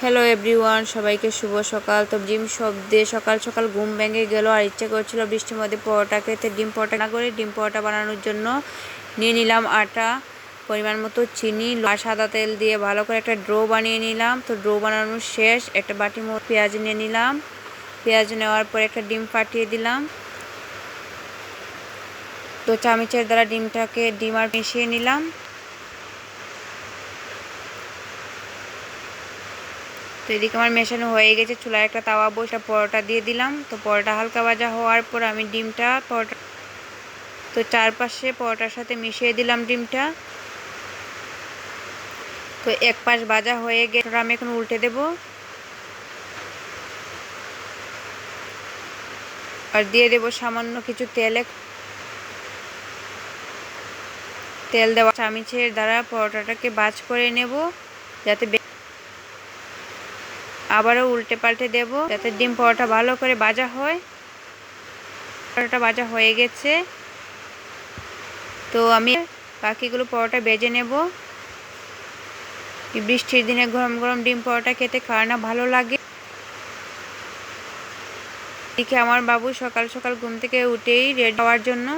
Hello everyone সবাইকে শুভ সকাল। তো ডিম শব্দে সকাল সকাল ঘুম ভেঙে গেল আর ইচ্ছে করছিল বৃষ্টির মধ্যে পরোটা খেতে। ডিম পরোটা না করে ডিম পরোটা বানানোর জন্য নিয়ে নিলাম আটা, পরিমাণ মতো চিনি আর সাদা তেল দিয়ে ভালো করে একটা ড্রো বানিয়ে নিলাম। তো ড্রো বানানো শেষ, একটা বাটি মতো পেঁয়াজ নিয়ে নিলাম। পেঁয়াজ নেওয়ার পর একটা ডিম ফাটিয়ে দিলাম। তো চামচের দ্বারা ডিমটাকে ডিম আর মিশিয়ে নিলাম। তো এদিকে আমার মেশানো হয়ে গেছে, চুলায় একটা তাওয়া বসে পরোটা দিয়ে দিলাম। তো পরোটা হালকা ভাজা হওয়ার পর আমি ডিমটা পরোটা তো চারপাশে পরোটার সাথে মিশিয়ে দিলাম ডিমটা। তো এক পাশ ভাজা হয়ে গেছে আমি এখন উল্টে দেব। আর দিয়ে দেব সামান্য কিছু তেলে তেল দেওয়া চামিচের দ্বারা পরোটাটাকে বাজ করে নেব, যাতে আবারও উল্টে পাল্টে দেব যাতে ডিম পরোটা ভালো করে ভাজা হয়। পরোটা ভাজা হয়ে গেছে। তো আমি বাকিগুলো পরোটা বেজে নেব। বৃষ্টির দিনে গরম গরম ডিম পরোটা খেতে কার না ভালো লাগে। এদিকে আমার বাবু সকাল সকাল ঘুম থেকে উঠেই রেড হওয়ার জন্য